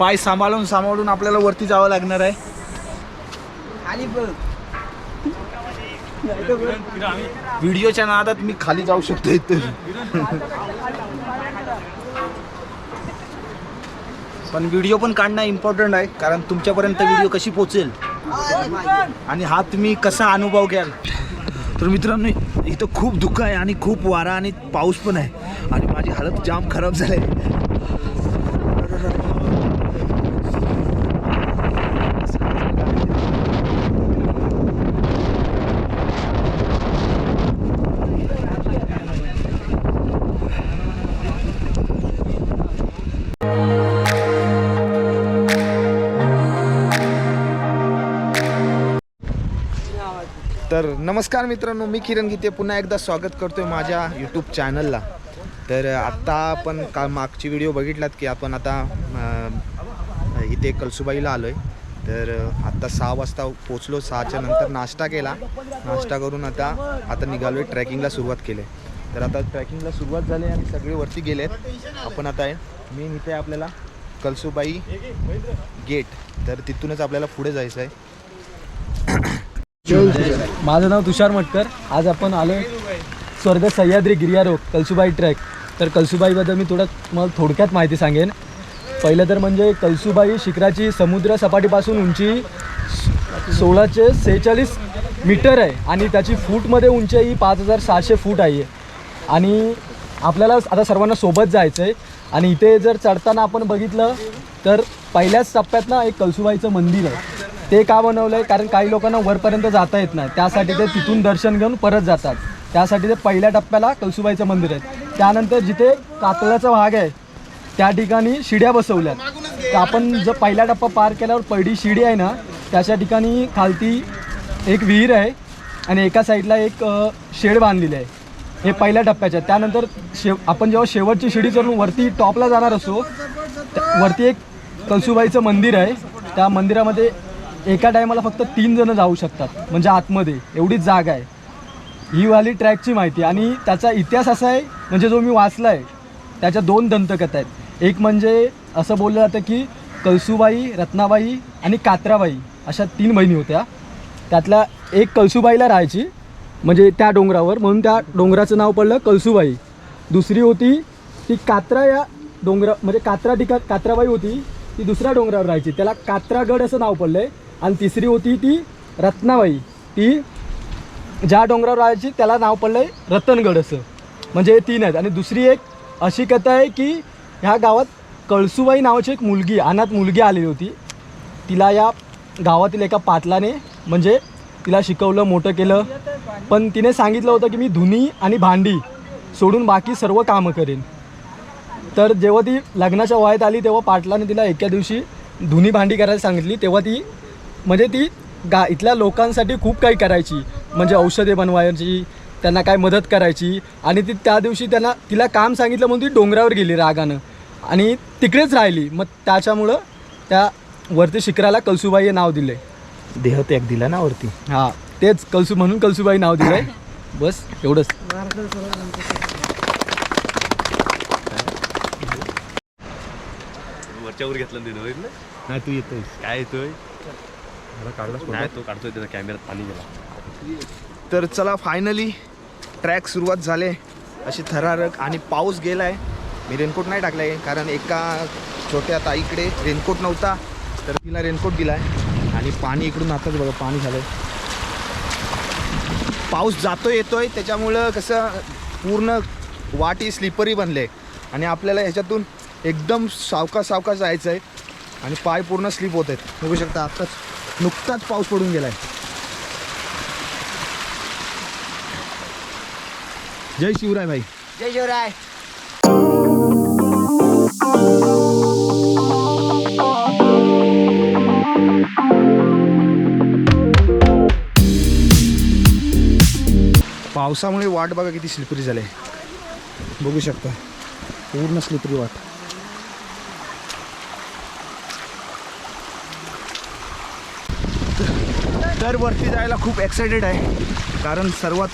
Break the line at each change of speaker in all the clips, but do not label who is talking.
पाय सांभाळून सांभाळून आपल्याला वरती जावं लागणार आहे. व्हिडिओच्या नादात मी खाली जाऊ शकतो इथं. पण व्हिडिओ पण काढणं इम्पॉर्टंट आहे कारण तुमच्यापर्यंत व्हिडिओ कशी पोचेल आणि हा तुम्ही कसा अनुभव घ्याल? तर मित्रांनो इथं खूप धुकं आहे आणि खूप वारा आणि पाऊस पण आहे. आणि माझी हालत जाम खराब झाली आहे. तर नमस्कार मित्रांनो मी किरण गीते. पुन्हा एकदा स्वागत करतोय माझ्या यूट्यूब चॅनलला तर आत्ता आपण का मागची व्हिडिओ बघितलात की आपण आता इथे कलसुबाईला आलो आहे तर आत्ता सहा वाजता पोचलो सहाच्या नंतर नाश्ता केला. नाश्ता करून आता आता निघालो आहे ट्रॅकिंगला सुरुवात केली. आहे. तर आता ट्रॅकिंगला सुरुवात झाली आणि सगळे वरती गेले आहेत आपण आता आहे मेन इथे आपल्याला कलसुबाई गेट तर तिथूनच आपल्याला पुढे जायचं आहे
माझं नाव तुषार मटकर. आज आपण आलो स्वर्ग सह्याद्री गिर्यारोग कलसुबाई ट्रॅक. तर कलसुबाईबद्दल मी थोडं मला थोडक्यात माहिती सांगेन. पहिलं तर म्हणजे कलसुबाई शिखराची समुद्र सपाटीपासून उंची सोळाशे सेहेचाळीस मीटर आहे आणि त्याची फूटमध्ये उंची ही पाच हजार सहाशे फूट आहे. आणि आपल्याला आता सर्वांना सोबत जायचं आहे. आणि इथे जर चढताना आपण बघितलं तर पहिल्याच टप्प्यात ना एक कलसुबाईचं मंदिर आहे. ते का बनवलं आहे कारण काही लोकांना वरपर्यंत जाता येत नाही. त्यासाठी ते तिथून दर्शन घेऊन परत जातात. त्यासाठी ते पहिल्या टप्प्याला कलसुबाईचं मंदिर आहे. त्यानंतर जिथे कातळाचा भाग आहे त्या ठिकाणी शिड्या बसवल्यात. तर आपण जर पहिला टप्पा पार केल्यावर पहिली शिडी आहे ना त्याच्या ठिकाणी खालती एक विहीर आहे आणि एका साईडला एक शेड बांधलेली आहे. हे पहिल्या टप्प्याच्या त्यानंतर शेव आपण जेव्हा शेवटची शिडी चढून वरती टॉपला जाणार असो वरती एक कलसुबाईचं मंदिर आहे. त्या मंदिरामध्ये एका टायमाला फक्त तीन जणं जाऊ शकतात म्हणजे आतमध्ये. एवढीच जागा आहे. ही वाली ट्रॅकची माहिती. आणि त्याचा इतिहास असा आहे म्हणजे जो मी वाचला आहे त्याच्या दोन दंतकथा आहेत. एक म्हणजे असं बोललं जातं की कळसुबाई रत्नाबाई आणि कात्राबाई अशा तीन बहिणी होत्या. त्यातल्या एक कळसुबाईला राहायची म्हणजे त्या डोंगरावर म्हणून त्या डोंगराचं नाव पडलं कळसुबाई. दुसरी होती ती कात्रा या डोंगरा म्हणजे कात्रा ठिकाण कात्राबाई होती ती दुसऱ्या डोंगरावर राहायची. त्याला कात्रागड असं नाव पडलं आहे आणि तिसरी होती ती रत्नाबाई ती ज्या डोंगरावर राहायची त्याला नाव पडलं आहे रतनगड असं. म्हणजे हे तीन आहेत. आणि दुसरी एक अशी कथा आहे की ह्या गावात कळसुबाई नावाची एक मुलगी अनाथ मुलगी आलेली होती. तिला या गावातील एका पाटलाने म्हणजे तिला शिकवलं मोठं केलं. पण तिने सांगितलं होतं की मी धुनी आणि भांडी सोडून बाकी सर्व कामं करेन. तर जेव्हा ती लग्नाच्या वयात आली तेव्हा पाटलाने तिला एका दिवशी धुनी भांडी करायला सांगितली. तेव्हा ती म्हणजे ती गा इथल्या लोकांसाठी खूप काही करायची. म्हणजे औषधे बनवायची त्यांना काय मदत करायची. आणि ती त्या दिवशी त्यांना तिला काम सांगितलं म्हणून ती डोंगरावर गेली रागानं. आणि तिकडेच राहिली. मग त्याच्यामुळं त्या वरती शिखराला कलसुबाई हे नाव दिलं आहे
देह त्याग दिला ना वरती?
हां तेच कलसू म्हणून कलसुबाई नाव दिलं आहे बस एवढंच.
वरच्यावर घेतलं
नाही तू येतोय
काय येतोय? नाही तो काढतोय त्याचा कॅमेऱ्यात पाणी गेला.
तर चला फायनली ट्रॅक सुरुवात झाले. अशी थरारक आणि पाऊस गेला आहे मी रेनकोट नाही टाकला आहे कारण एका छोट्या ताईकडे रेनकोट नव्हता तर तिला रेनकोट दिला आहे आणि पाणी इकडून आताच बघा पाणी झालं पाऊस जातोय येतोय त्याच्यामुळं कसं पूर्ण वाटी स्लिपरी बनले. आणि आपल्याला ह्याच्यातून एकदम सावकाश सावकाश जायचं आहे आणि पाय पूर्ण स्लिप होत आहेत. बघू शकता आत्ताच नुकताच पाऊस पडून गेला आहे जय शिवराय भाई.
जय शिवराय.
पावसामुळे वाट बघा किती स्लिपरी झाले. बघू शकता. पूर्ण स्लिपरी वाट. तर वरती जायला खूप एक्सायटेड आहे. कारण सर्वात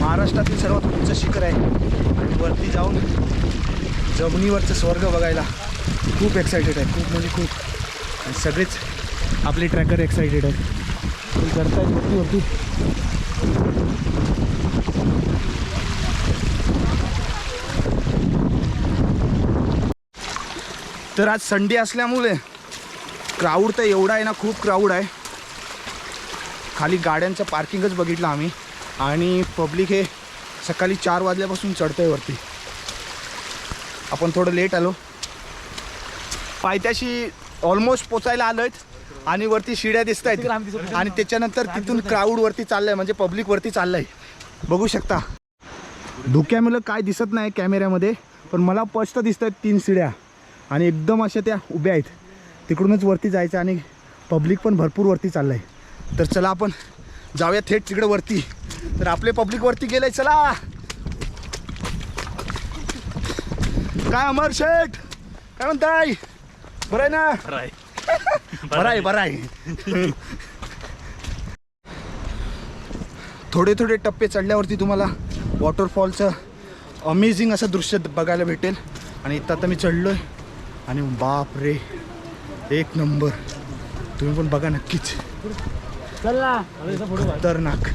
महाराष्ट्रातील सर्वात उंच शिखर आहे. आणि वरती जाऊन जमिनीवरचं स्वर्ग बघायला खूप एक्सायटेड आहे. खूप म्हणजे खूप. आणि सगळेच आपले ट्रॅकर एक्सायटेड आहेत. ते करतायत वरती वरती तर आज संडे असल्यामुळे क्राऊड तर एवढा आहे ना खूप क्राऊड आहे. खाली गाड्यांचं पार्किंगच बघितलं आम्ही. आणि पब्लिक हे सकाळी चार वाजल्यापासून चढतंय वरती. आपण थोडं लेट आलो. पायथ्याशी ऑलमोस्ट पोचायला आलो आहेत आणि वरती शिड्या दिसत आहेत आणि त्याच्यानंतर तिथून क्राऊड वरती चाललंय म्हणजे पब्लिक वरती चाललंय. बघू शकता. धुक्यामुळं काय दिसत नाही कॅमेऱ्यामध्ये पण मला स्पष्ट दिसत आहेत तीन शिड्या. आणि एकदम अशा त्या उभ्या आहेत. तिकडूनच वरती जायचं आणि पब्लिक पण भरपूर वरती चाललं आहे तर चला आपण जाऊया थेट तिकडे वरती. तर आपले पब्लिक वरती गेले चला. काय अमर शेठ? काय म्हणताय? बरं आहे ना? बरं आहे. बरं आहे थोडे थोडे टप्पे चढल्यावरती तुम्हाला वॉटरफॉलचं अमेझिंग असं दृश्य बघायला भेटेल. आणि इथं आता मी चढलो आहे आणि बाप रे एक नंबर. तुम्ही पण बघा नक्कीच. खतरनाक.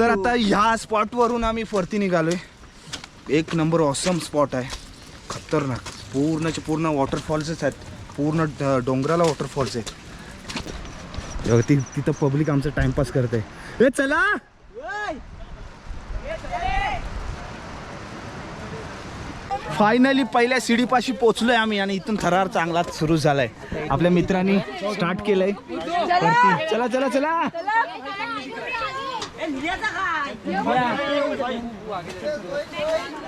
तर आता ह्या स्पॉटवरून आम्ही वरती निघालोय. एक नंबर ऑसम स्पॉट आहे. खतरनाक. पूर्णचे पूर्ण वॉटरफॉल्सच आहेत. पूर्ण डोंगराला वॉटरफॉल्स आहेत. ती तिथं पब्लिक आमचं टाइमपास करते. ए चला! फायनली पहिल्या शिडीपाशी पोचलोय आम्ही आणि इथून थरार चांगलाच सुरू झालाय. आपल्या मित्रांनी स्टार्ट केलंय. चला! चला चला.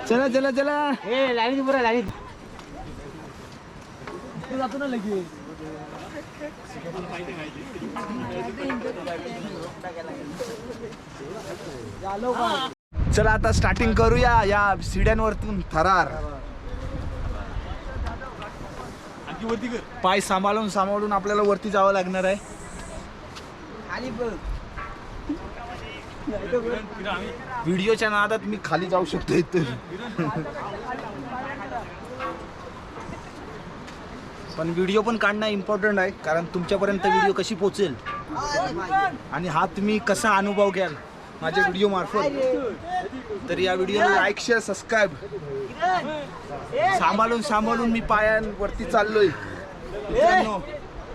चला चला चला. चला चला आता स्टार्टिंग करूया या सिड्यांवरतून थरार पाय सांभाळून सांभाळून आपल्याला वरती जावं लागणार आहे. व्हिडिओच्या नादात मी खाली जाऊ शकतो इथं. पण व्हिडिओ पण काढणं इम्पॉर्टंट आहे कारण तुमच्यापर्यंत व्हिडिओ कशी पोचेल आणि हा तुम्ही कसा अनुभव घ्याल माझ्या व्हिडिओ मार्फत? तर या व्हिडिओ लाईक शेअर सबस्क्राईब सांभाळून सांभाळून मी पायांवरती चाललोय.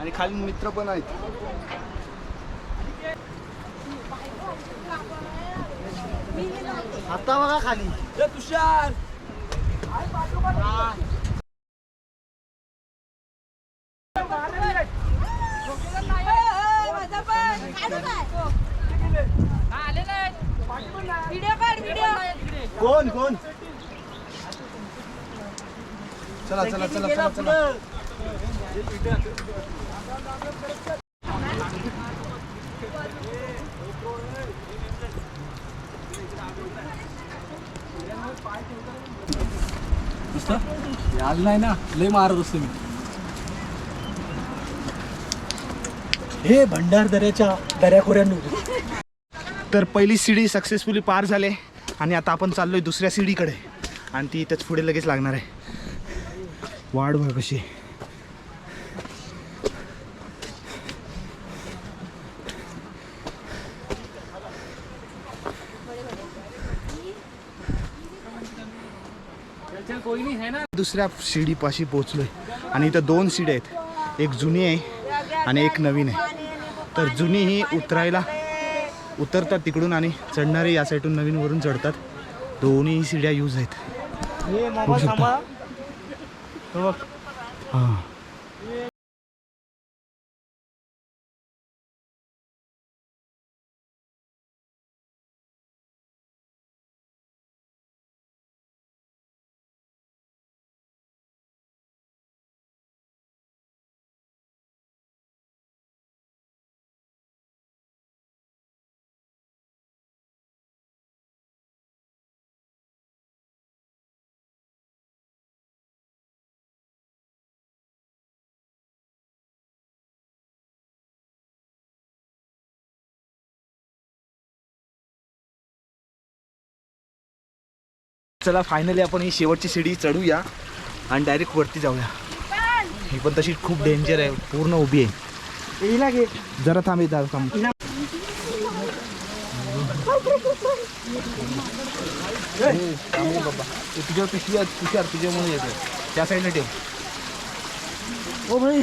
आणि खाली मित्र पण आहेत. आता बघा खाली.
तुषार.
व्हिडिओ काढ व्हिडिओ
कोण कोण? चला चला चला चला चला.
याल नाही ना. लय मारत असतो मी. हे भंडार दऱ्याच्या दऱ्याखोऱ्यांनी
तर पहिली सीडी सक्सेसफुली पार झाले आणि आता आपण चाललोय दुसऱ्या सीडीकडे. आणि ती इथंच पुढे लगेच लागणार आहे. वाढ बघा कशी दुसऱ्या शिडीपाशी पोचलोय आणि इथं दोन शिड्या आहेत. एक जुनी आहे आणि एक नवीन आहे. तर जुनी ही उतरायला उतरतात तिकडून आणि चढणारे या साईडून नवीन वरून चढतात. दोन्ही शिड्या यूज आहेत. हां. चला फायनली आपण ही शेवटची शिडी चढूया आणि डायरेक्ट वरती जाऊया. ही पण तशी खूप डेंजर आहे पूर्ण उभी आहे. जरा थांब जरा थांब. बाबा. ते तुझ्यावर पिशवी तुषार तुझ्यामुळे येते त्या साईडला ठेव. ओ भाई.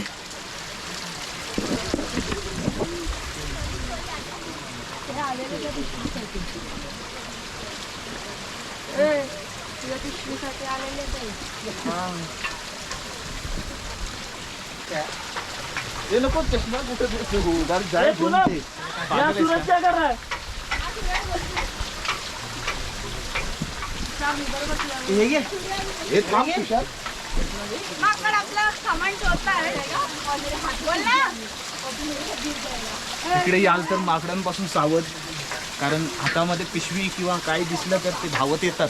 तुझ्या.
हे नको चष्मा कुठे ठेवू? जरा जाय घेऊन ते. पागल आहेस का? हे घे. हे थांब तुषार
माकड आपलं सामान बोल ना
इकडे याल तर माकडांपासून सावध कारण हातामध्ये पिशवी किंवा काही दिसलं तर ते धावत येतात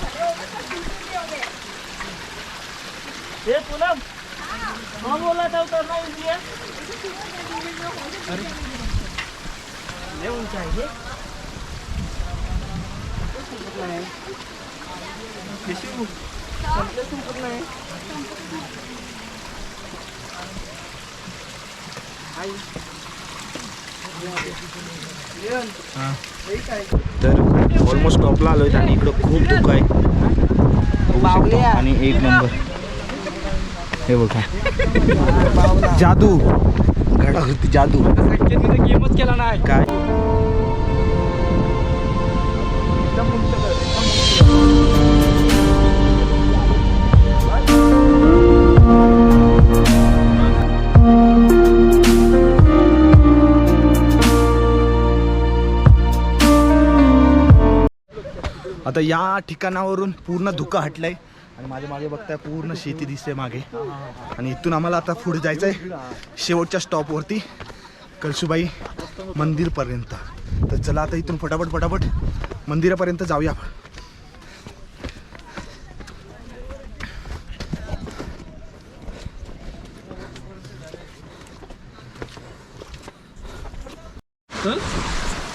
हो, तिला दे.
बघित आहे तर ऑलमोस्ट टॉपला आलोय. आणि इकडं खूप धुकं आहे. बघू आणि एक नंबर हे बघा. जादू. घडा होती जादू.
गेमच केला नाही
काय? आता या ठिकाणावरून पूर्ण धुकं हटलंय. आणि माझ्या मागे बघताय पूर्ण शेती दिसते मागे. आणि इथून आम्हाला आता पुढे जायचं आहे शेवटच्या स्टॉपवरती कळसुबाई मंदिरपर्यंत. तर चला आता इथून फटाफट फटाफट मंदिरापर्यंत जाऊया आपण.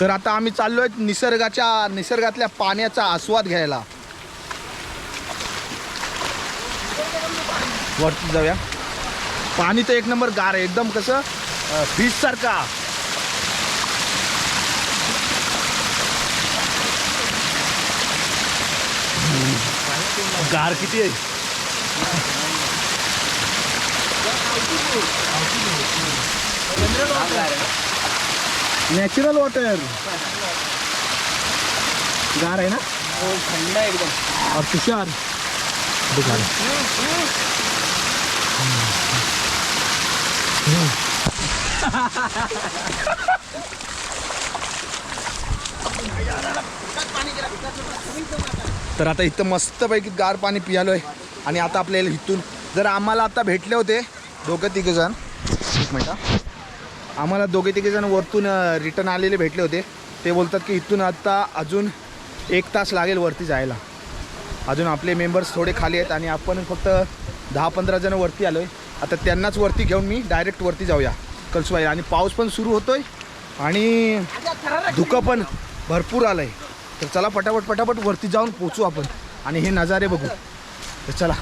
तर आता आम्ही चाललोय निसर्गाच्या निसर्गातल्या पाण्याचा आस्वाद घ्यायला. वरती जाऊया. पाणी तर एक नंबर गार आहे एकदम कसं बीच सारखा. गार किती आहे? नॅचरल वॉटर गार आहे ना? हो थंड एकदम. और तुषार दिखा तर आता इथं मस्तपैकी गार पाणी पियालोय. आणि आता आपल्याला इथून जर आम्हाला आता भेटले होते दोघं तिघ जण. एक मिनिट. आम्हाला दोघे तिघे जण वरतून रिटर्न आलेले भेटले होते. ते बोलतात की इथून आत्ता अजून एक तास लागेल वरती जायला. अजून आपले मेंबर्स थोडे खाली आहेत आणि आपण फक्त दहा पंधरा जण वरती आलो आहे आता त्यांनाच वरती घेऊन मी डायरेक्ट वरती जाऊया कलसुबाई आणि पाऊस पण सुरू होतोय आणि धुकं पण भरपूर आलं आहे तर चला पटापट पटापट वरती जाऊन पोचू आपण आणि हे नजारे बघू. तर चला.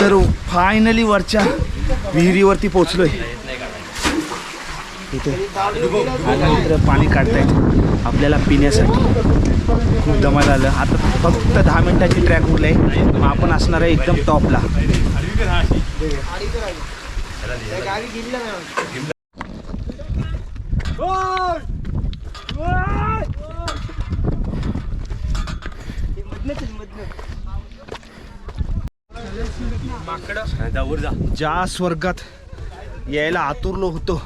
तर फायनली वरच्या विहिरीवरती पोचलोय इथे आणि पाणी काढतायत. आपल्याला पिण्यासाठी खूप दमाल आलं. आता फक्त दहा मिनिटाची ट्रॅक उरलाय मग आपण असणार आहे एकदम टॉपला ज्या स्वर्गात यायला आतुरलो होतो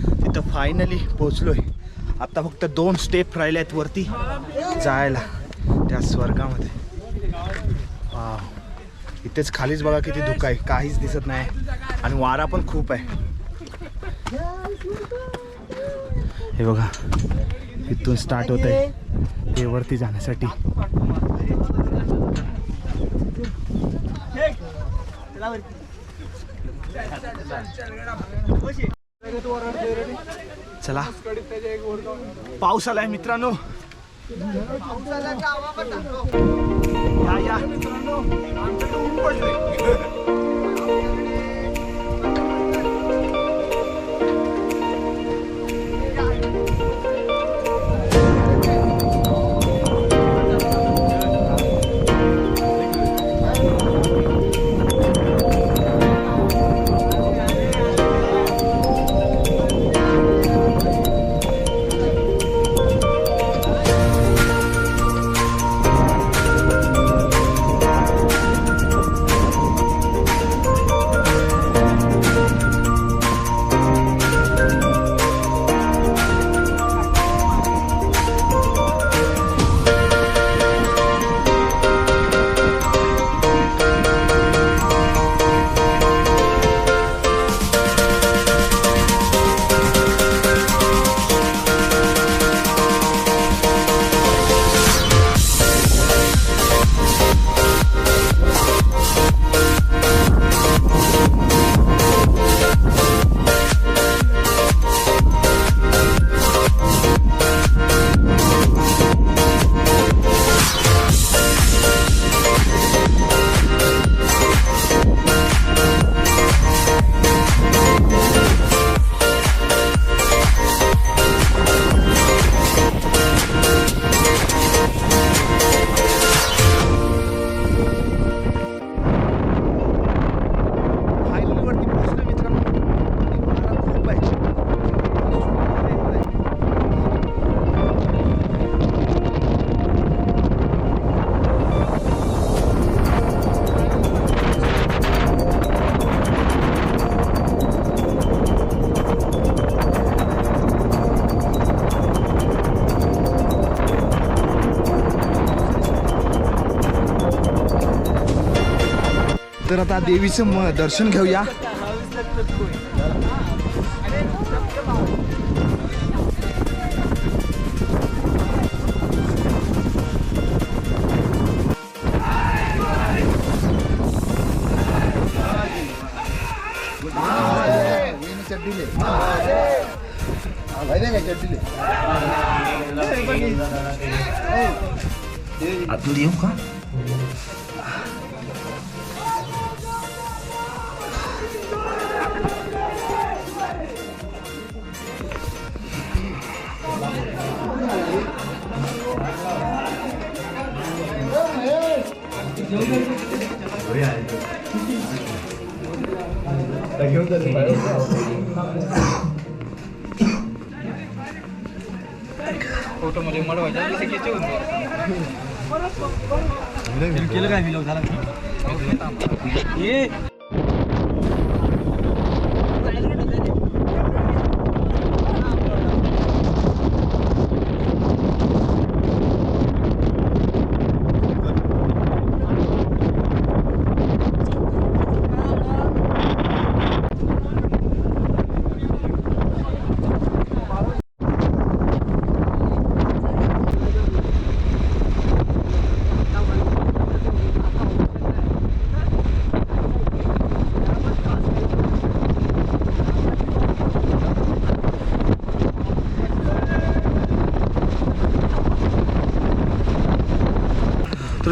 तिथं फायनली पोचलोय आता फक्त दोन स्टेप राहिले आहेत वरती जायला त्या स्वर्गामध्ये. इथेच खालीच बघा किती धुका आहे. काहीच दिसत नाही. आणि वारा पण खूप आहे. हे बघा इथून स्टार्ट होत आहे ते वरती जाण्यासाठी. चला. पाऊस आलाय मित्रांनो. या या. मित्रांनो आता देवीचं म दर्शन घेऊया. आतमध्ये येऊ का?
केलं काय विलॉग झाला ये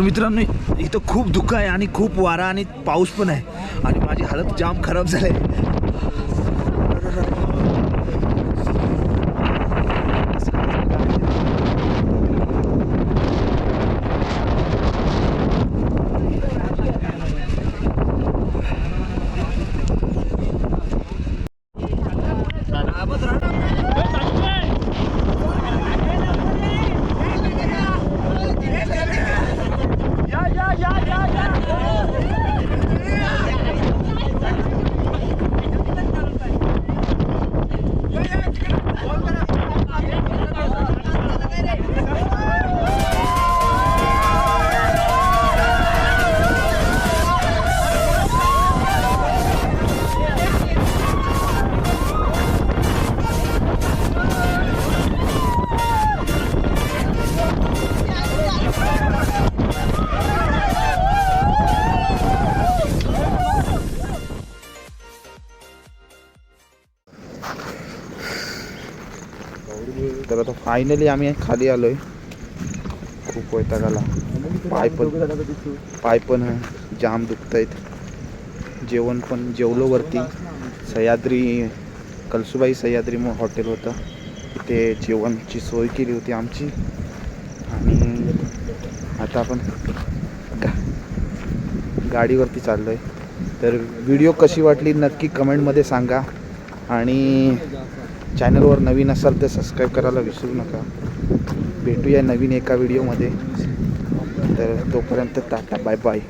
मित्रांनो इथं खूप दुःख आहे आणि खूप वारा आणि पाऊस पण आहे. आणि माझी हालत जाम खराब झाली आहे. तर आता फायनली आम्ही खाली आलोय. खूप वैतागाला. पाय पण पाय पण जाम दुखत आहेत जेवण पण जेवलो वरती. सह्याद्री कलसुबाई सह्याद्री हॉटेल होतं. तिथे जेवणची सोय केली होती आमची. आणि आता आपण गा गाडीवरती चाललो आहे तर व्हिडिओ कशी वाटली नक्की कमेंटमध्ये सांगा. आणि चॅनलवर नवीन असाल तर सबस्क्राईब करायला विसरू नका. भेटूया नवीन एका व्हिडिओमध्ये तर तोपर्यंत टाटा बाय बाय